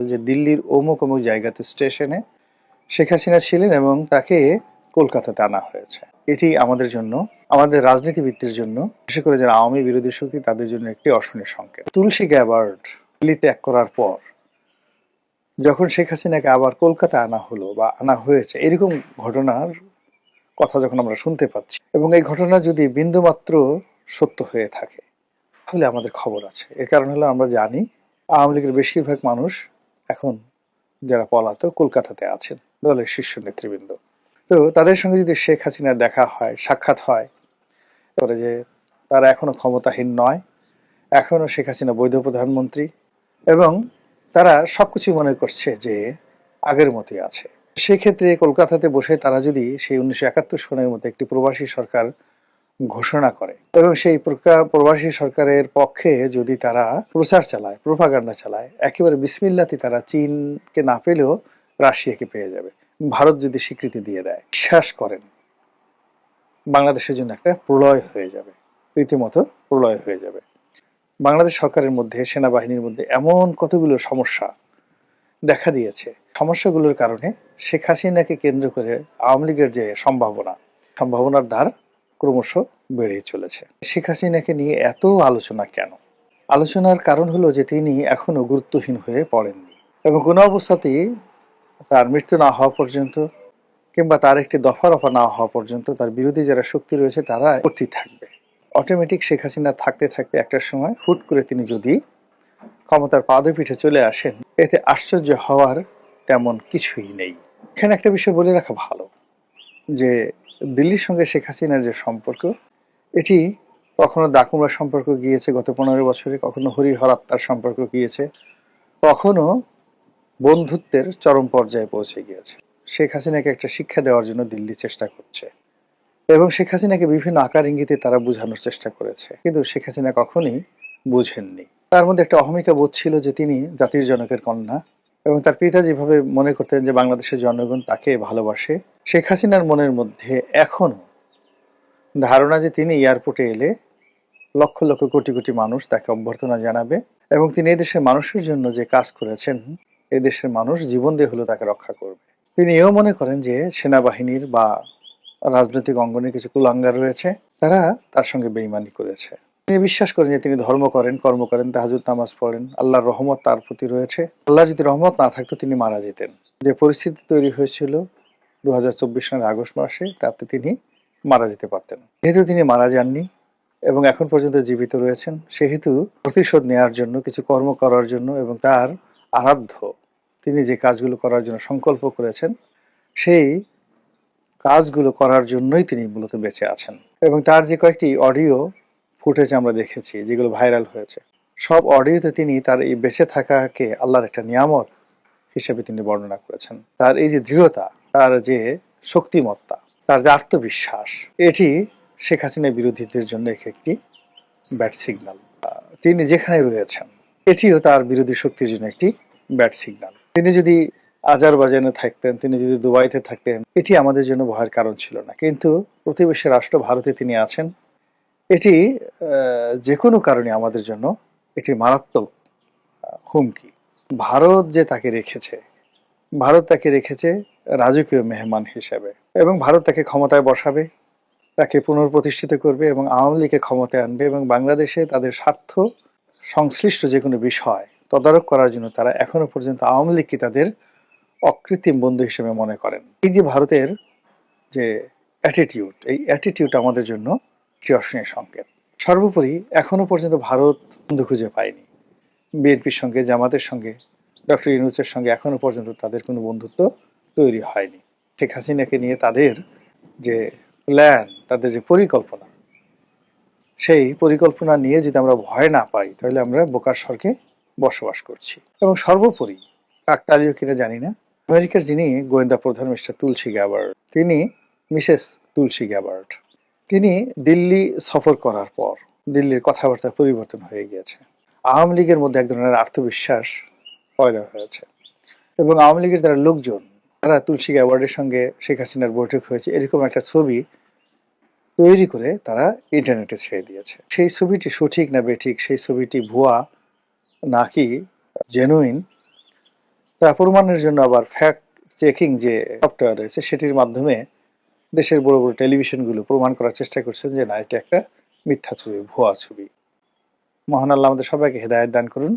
যে দিল্লির অমুক অমুক জায়গাতে স্টেশনে শেখ হাসিনা ছিলেন এবং তাকে কলকাতাতে আনা হয়েছে। এটি আমাদের জন্য, আমাদের রাজনীতিবিদদের জন্য, বিশেষ করে যারা আওয়ামী বিরোধী শক্তি, তাদের জন্য একটি অশনির সংকেত। তুলসী গ্যাবার্ড দিল্লি ত্যাগ করার পর, যখন শেখ হাসিনাকে আবার কলকাতা আনা হলো বা আনা হয়েছে, এরকম ঘটনার কথা যখন আমরা শুনতে পাচ্ছি এবং এই ঘটনা যদি বিন্দুমাত্র সত্য হয়ে থাকে, তাহলে আমাদের খবর আছে। এর কারণ হলো আমরা জানি, আওয়ামী লীগের বেশিরভাগ মানুষ এখন যারা পলাতক কলকাতাতে আছেন, দলের শীর্ষ নেতৃবৃন্দ। তো তাদের সঙ্গে যদি শেখ হাসিনার দেখা হয়, সাক্ষাৎ হয় তারপরে যে তারা এখনও ক্ষমতাহীন নয়, এখনও শেখ হাসিনা বৈধ প্রধানমন্ত্রী, এবং তারা সবকিছু মনে করছে যে আগের মতোই আছে। সেক্ষেত্রে কলকাতাতে বসে তারা যদি সেই উনিশশো একাত্তর সনের মতো একটি প্রবাসী সরকার ঘোষণা করে। এবং সেই প্রবাসী সরকারের পক্ষে যদি তারা প্রচার চালায়, প্রোপাগান্ডা চালায়, একেবারে বিসমিল্লাতি তারা চীনকে না পেলেও রাশিয়াকে পেয়ে যাবে। ভারত যদি স্বীকৃতি দিয়ে দেয়, বিশ্বাস করেন, বাংলাদেশের জন্য একটা প্রলয় হয়ে যাবে। রীতিমতো প্রলয় হয়ে যাবে। বাংলাদেশ সরকারের মধ্যে, সেনাবাহিনীর মধ্যে এমন কতগুলো সমস্যা দেখা দিয়েছে। সমস্যাগুলোর কারণে শেখ হাসিনাকে কেন্দ্র করে আওয়ামী লীগের যে সম্ভাবনা, সম্ভাবনার দ্বার ক্রমশ বেড়েই চলেছে। শেখ হাসিনাকে নিয়ে এত আলোচনা কেন? আলোচনার কারণ হলো যে তিনি এখনও গুরুত্বহীন হয়ে পড়েননি এবং কোনো অবস্থাতেই তার মৃত্যু না হওয়া পর্যন্ত কিংবা তার একটি দফা রফা না হওয়া পর্যন্ত তার বিরোধী যারা শক্তি রয়েছে তারা করতেই থাকবে। অটোমেটিক শেখ হাসিনা থাকতে থাকতে একটা সময় হুট করে তিনি যদি ক্ষমতার পাদপীঠে চলে আসেন, এতে আশ্চর্য হওয়ার তেমন কিছুই নেই। এখানে একটা বিষয় বলে রাখা ভালো যে দিল্লির সঙ্গে শেখ হাসিনার যে সম্পর্ক, এটি কখনো ডাকুমরা সম্পর্ক গিয়েছে, গত পনেরো বছরে কখনো হরিহরাত্মার সম্পর্ক গিয়েছে, কখনো বন্ধুত্বের চরম পর্যায়ে পৌঁছে গিয়েছে। শেখ হাসিনাকে একটা শিক্ষা দেওয়ার জন্য দিল্লি চেষ্টা করছে এবং শেখ হাসিনাকে বিভিন্ন আকার ইঙ্গিতে তারা বোঝানোর চেষ্টা করেছে। কিন্তু শেখ হাসিনা কখনোই বুঝেননি। তার মধ্যে একটা অহমিকা বোধ ছিল যে তিনি জাতির জনকের কন্যা এবং তার পিতা যেভাবে মনে করতেন যে বাংলাদেশের জনগণ তাকে ভালোবাসে শেখ হাসিনার মনের মধ্যে এখনও ধারণা যে তিনি এয়ারপোর্টে এলে লক্ষ লক্ষ কোটি কোটি মানুষ তাকে অভ্যর্থনা জানাবে এবং তিনি এদেশের মানুষের জন্য যে কাজ করেছেন, এদেশের মানুষ জীবন দিয়ে হলেও তাকে রক্ষা করবে। তিনি এও মনে করেন যে সেনাবাহিনীর বা রাজনৈতিক অঙ্গনে কিছু কুলাঙ্গার রয়েছে, তারা তার সঙ্গে বেইমানি করেছে। তিনি বিশ্বাস করেন যে তিনি ধর্ম করেন, কর্ম করেন, তাহাজুদ নামাজ পড়েন, আল্লাহর রহমত তার প্রতি রয়েছে। আল্লাহ যদি রহমত না থাকতো তিনি মারা যেতেন। যে পরিস্থিতি তৈরি হয়েছিল দু হাজার চব্বিশ সালের আগস্ট মাসে তাতে তিনি মারা যেতে পারতেন। যেহেতু তিনি মারা যাননি এবং এখন পর্যন্ত জীবিত রয়েছেন, সেহেতু প্রতিশোধ নেওয়ার জন্য, কিছু কর্ম করার জন্য এবং তার আরাধ্য তিনি যে কাজগুলো করার জন্য সংকল্প করেছেন, সেই কাজগুলো করার জন্যই তিনি মূলত বেঁচে আছেন। এবং তার যে কয়েকটি অডিও ফুটেজ আমরা দেখেছি, যেগুলো ভাইরাল হয়েছে, সব অডিওতে তিনি তার এই বেঁচে থাকাকে আল্লাহর একটা নিয়ামত হিসেবে তিনি বর্ণনা করেছেন। তার এই যে দৃঢ়তা তার যে শক্তিমত্তা, তার যে আত্মবিশ্বাস, এটি শেখ হাসিনা বিরোধীদের জন্য একটি ব্যাড সিগন্যাল। তিনি যেখানে রয়েছেন, এটিও তার বিরোধী শক্তির জন্য একটি ব্যাড সিগন্যাল। তিনি যদি আজারবাইজানে থাকতেন, তিনি যদি দুবাইতে থাকতেন, এটি আমাদের জন্য ভয়ের কারণ ছিল না। কিন্তু প্রতিবেশী রাষ্ট্র ভারতে তিনি আছেন, এটি যে কোনো কারণে আমাদের জন্য একটি মারাত্মক হুমকি। ভারত যে তাকে রেখেছে, ভারত তাকে রেখেছে রাজকীয় মেহমান হিসেবে। এবং ভারত তাকে ক্ষমতায় বসাবে, তাকে পুনর্প্রতিষ্ঠিত করবে এবং আওয়ামী লীগকে ক্ষমতায় আনবে এবং বাংলাদেশে তাদের স্বার্থ সংশ্লিষ্ট যে কোনো বিষয় তদারক করার জন্য তারা এখনও পর্যন্ত আওয়ামী লীগকে তাদের অকৃত্রিম বন্ধু হিসেবে মনে করেন। এই যে ভারতের যে অ্যাটিটিউড এই অ্যাটিটিউড আমাদের জন্য অশনীয় সংকেত। সর্বোপরি এখনও পর্যন্ত ভারত বন্ধু খুঁজে পায়নি। বিএনপির সঙ্গে, জামাতের সঙ্গে, ডক্টর ইউনুসের সঙ্গে এখনও পর্যন্ত তাদের কোনো বন্ধুত্ব তৈরি হয়নি। শেখ হাসিনাকে নিয়ে তাদের যে প্ল্যান তাদের যে পরিকল্পনা, সেই পরিকল্পনা নিয়ে যদি আমরা ভয় না পাই, তাহলে আমরা বোকার স্বর্গে বসবাস করছি। এবং সর্বোপরি কাকতালীয় কিনা জানি না, আমেরিকার যিনি গোয়েন্দা প্রধান মিস্টার তুলসী গ্যাবার্ড তিনি মিসেস তুলসী গ্যাবার্ড তিনি দিল্লি সফর করার পর দিল্লির কথাবার্তা পরিবর্তন হয়ে গিয়েছে। আওয়ামী লীগের মধ্যে এক ধরনের আত্মবিশ্বাস পয়দা হয়েছে। এবং আওয়ামী লীগের যারা লোকজন তারা তুলসী গ্যাওয়ার্ডের সঙ্গে শেখ হাসিনার বৈঠক হয়েছে। এরকম একটা ছবি তৈরি করে তারা ইন্টারনেটে ছেড়ে দিয়েছে। সেই ছবিটি সঠিক না বেঠিক, সেই ছবিটি ভুয়া নাকি জেনুইন তা প্রমাণের জন্য আবার ফ্যাক্ট চেকিং যে সফটওয়্যার রয়েছে, সেটির মাধ্যমে দেশের বড় বড় টেলিভিশনগুলো প্রমাণ করার চেষ্টা করছেন যে না, এটা একটা মিথ্যা ছবি, ভুয়া ছবি। মহান আল্লাহ আমাদের সবাইকে হেদায়ত দান করুন।